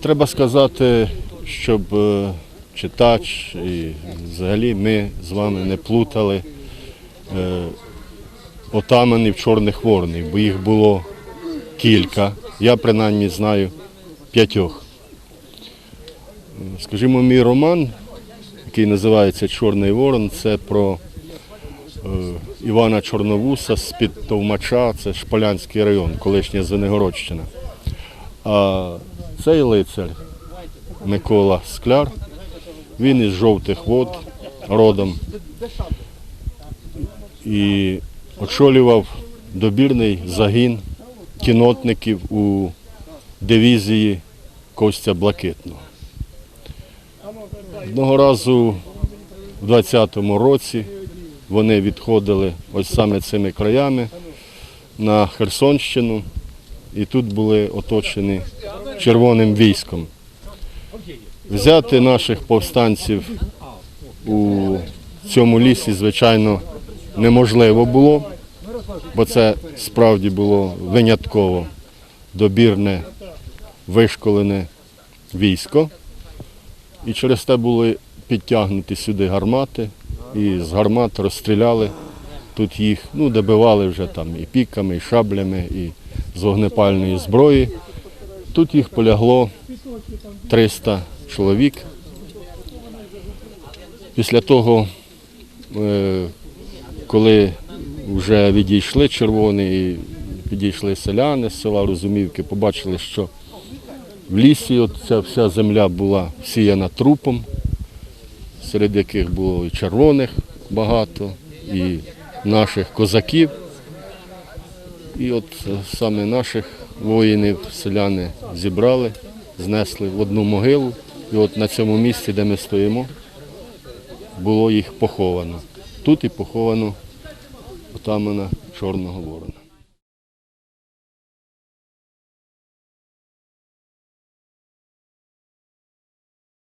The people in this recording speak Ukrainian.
Треба сказати, щоб е, читач і взагалі ми з вами не плутали е, отаманів чорних воронів, бо їх було кілька. Я принаймні знаю п'ятьох. Скажімо, мій роман, який називається Чорний ворон, це про е, Івана Чорновуса з-під Товмача, це Шполянський район, колишня Звенигородщина. А цей лицар Микола Скляр, він із жовтих вод родом і очолював добірний загін кінотників у дивізії Костя Блакитного. Одного разу в 20-му році вони відходили ось саме цими краями на Херсонщину і тут були оточені червоним військом. Взяти наших повстанців у цьому лісі, звичайно, неможливо було, бо це справді було винятково добірне, вишколене військо. І через те були підтягнуті сюди гармати, і з гармат розстріляли тут їх, ну, добивали вже там і піками, і шаблями, і з вогнепальної зброї. Тут їх полягло 300 чоловік. Після того, е, коли вже відійшли червоні, і підійшли селяни з села Розумівки, побачили, що в лісі ця вся земля була всіяна трупом, серед яких було і червоних багато, і наших козаків. І от е, саме наших воїнів селяни зібрали, знесли в одну могилу. І от на цьому місці, де ми стоїмо, було їх поховано. Тут і поховано отамана Чорного Ворона.